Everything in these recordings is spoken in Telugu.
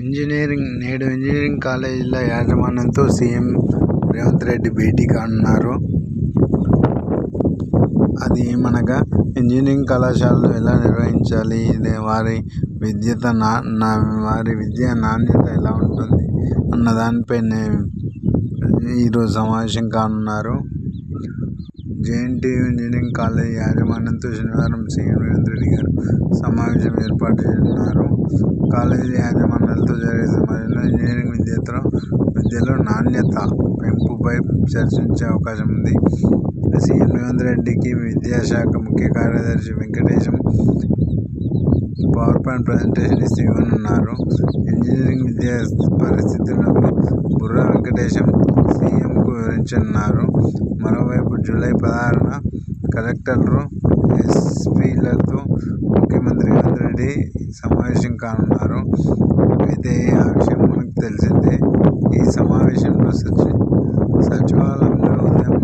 ఇంజనీరింగ్ నేడు ఇంజనీరింగ్ కాలేజీల యాజమాన్యంతో సీఎం రేవంత్ రెడ్డి భేటీ కానున్నారు. అది ఏమనగా ఇంజనీరింగ్ కళాశాలలు ఎలా నిర్వహించాలి? వారి విద్యత నా నా వారి విద్యా నాణ్యత ఎలా ఉంటుంది? అన్న దానిపైనే ఈరోజు సమావేశం కానున్నారు. జేఎన్టీయూ ఇంజనీరింగ్ కాలేజీ యాజమాన్యంతో శనివారం సీఎం రేవంత్ రెడ్డి గారు సమావేశం ఏర్పాటు చేయనున్నారు. కాలేజీ యాజమాన్యాలతో జరిగే మరియు ఇంజనీరింగ్ విద్యేతర విద్యలో నాణ్యత పెంపుపై చర్చించే అవకాశం ఉంది. సీఎం రేవంత్ రెడ్డికి విద్యాశాఖ ముఖ్య కార్యదర్శి వెంకటేశం పవర్ పాయింట్ ప్రజెంటేషన్ ఇస్తూ ఇవ్వనున్నారు. ఇంజనీరింగ్ విద్యా పరిస్థితులను బుర్రా వెంకటేశం సీఎంకు వివరించనున్నారు. మరోవైపు జూలై పదహారున కలెక్టర్లు ఎస్పీలతో మంది సమావేశం కానున్నారు. అయితే ఆ విషయం మనకు తెలిసిందే. ఈ సమావేశంలో సచి సచివాలయంలో ఉదయం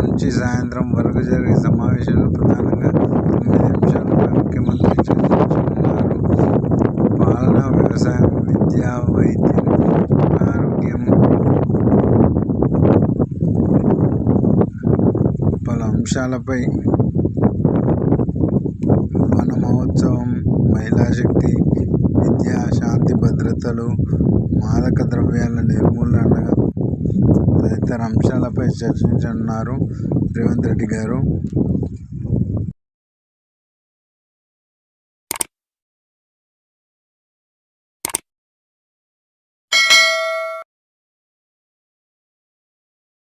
నుంచి సాయంత్రం వరకు జరిగే సమావేశంలో ప్రధానంగా తొమ్మిది అంశాలపై ముఖ్యమంత్రి చర్చించనున్నారు. పాలన వ్యవసాయం విద్య వైద్యం ఆరోగ్యం పలు అంశాలపై మహిళా విద్య శాంతి భద్రతలు మాదక ద్రవ్యాల నిర్మూలన తదితర అంశాలపై చర్చించనున్నారు రేవంత్ రెడ్డి గారు.